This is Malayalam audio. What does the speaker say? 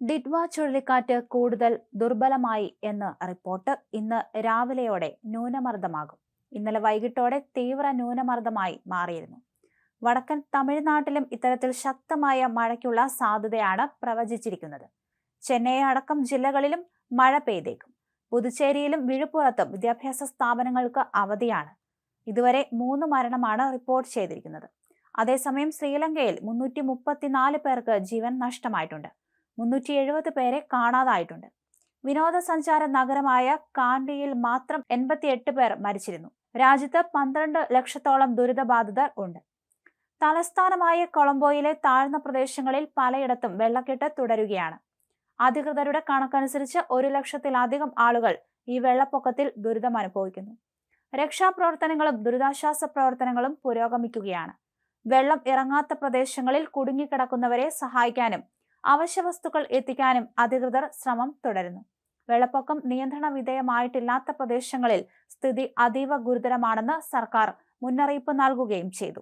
ഡിഡ്വ ചുഴലിക്കാറ്റ് കൂടുതൽ ദുർബലമായി എന്ന് റിപ്പോർട്ട്. ഇന്ന് രാവിലെയോടെ ന്യൂനമർദ്ദമാകും. ഇന്നലെ വൈകിട്ടോടെ തീവ്ര ന്യൂനമർദ്ദമായി മാറിയിരുന്നു. വടക്കൻ തമിഴ്നാട്ടിലും ഇത്തരത്തിൽ ശക്തമായ മഴയ്ക്കുള്ള സാധ്യതയാണ് പ്രവചിച്ചിരിക്കുന്നത്. ചെന്നൈ അടക്കം ജില്ലകളിലും മഴ പെയ്തേക്കും. പുതുച്ചേരിയിലും വിഴുപ്പുറത്തും വിദ്യാഭ്യാസ സ്ഥാപനങ്ങൾക്ക് അവധിയാണ്. ഇതുവരെ മൂന്ന് മരണമാണ് റിപ്പോർട്ട് ചെയ്തിരിക്കുന്നത്. അതേസമയം ശ്രീലങ്കയിൽ മുന്നൂറ്റി പേർക്ക് ജീവൻ നഷ്ടമായിട്ടുണ്ട്. മുന്നൂറ്റി എഴുപത് പേരെ കാണാതായിട്ടുണ്ട്. വിനോദസഞ്ചാര നഗരമായ കാണ്ടിയിൽ മാത്രം എൺപത്തിയെട്ട് പേർ മരിച്ചിരുന്നു. രാജ്യത്ത് പന്ത്രണ്ട് ലക്ഷത്തോളം ദുരിതബാധിതർ ഉണ്ട്. തലസ്ഥാനമായ കൊളംബോയിലെ താഴ്ന്ന പ്രദേശങ്ങളിൽ പലയിടത്തും വെള്ളക്കെട്ട് തുടരുകയാണ്. അധികൃതരുടെ കണക്കനുസരിച്ച് ഒരു ലക്ഷത്തിലധികം ആളുകൾ ഈ വെള്ളപ്പൊക്കത്തിൽ ദുരിതം അനുഭവിക്കുന്നു രക്ഷാപ്രവർത്തനങ്ങളും ദുരിതാശ്വാസ പ്രവർത്തനങ്ങളും പുരോഗമിക്കുകയാണ്. വെള്ളം ഇറങ്ങാത്ത പ്രദേശങ്ങളിൽ കുടുങ്ങിക്കിടക്കുന്നവരെ സഹായിക്കാനും അവശ്യവസ്തുക്കൾ എത്തിക്കാനും അധികൃതർ ശ്രമം തുടരുന്നു. വെള്ളപ്പൊക്കം നിയന്ത്രണ വിധേയമായിട്ടില്ലാത്ത പ്രദേശങ്ങളിൽ സ്ഥിതി അതീവ ഗുരുതരമാണെന്ന് സർക്കാർ മുന്നറിയിപ്പ് നൽകുകയും ചെയ്തു.